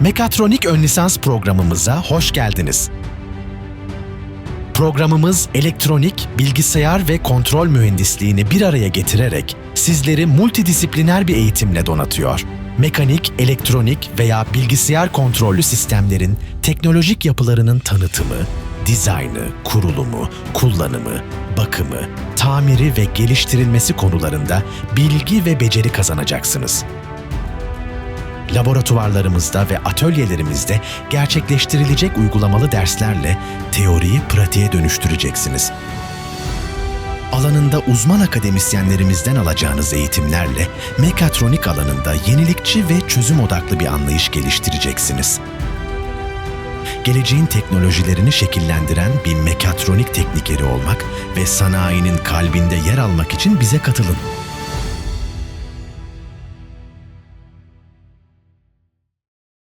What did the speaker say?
Mekatronik ön lisans programımıza hoş geldiniz. Programımız elektronik, bilgisayar ve kontrol mühendisliğini bir araya getirerek sizleri multidisipliner bir eğitimle donatıyor. Mekanik, elektronik veya bilgisayar kontrollü sistemlerin teknolojik yapılarının tanıtımı, dizaynı, kurulumu, kullanımı, bakımı, tamiri ve geliştirilmesi konularında bilgi ve beceri kazanacaksınız laboratuvarlarımızda ve atölyelerimizde gerçekleştirilecek uygulamalı derslerle teoriyi pratiğe dönüştüreceksiniz. Alanında uzman akademisyenlerimizden alacağınız eğitimlerle mekatronik alanında yenilikçi ve çözüm odaklı bir anlayış geliştireceksiniz. Geleceğin teknolojilerini şekillendiren bir mekatronik teknikeri olmak ve sanayinin kalbinde yer almak için bize katılın.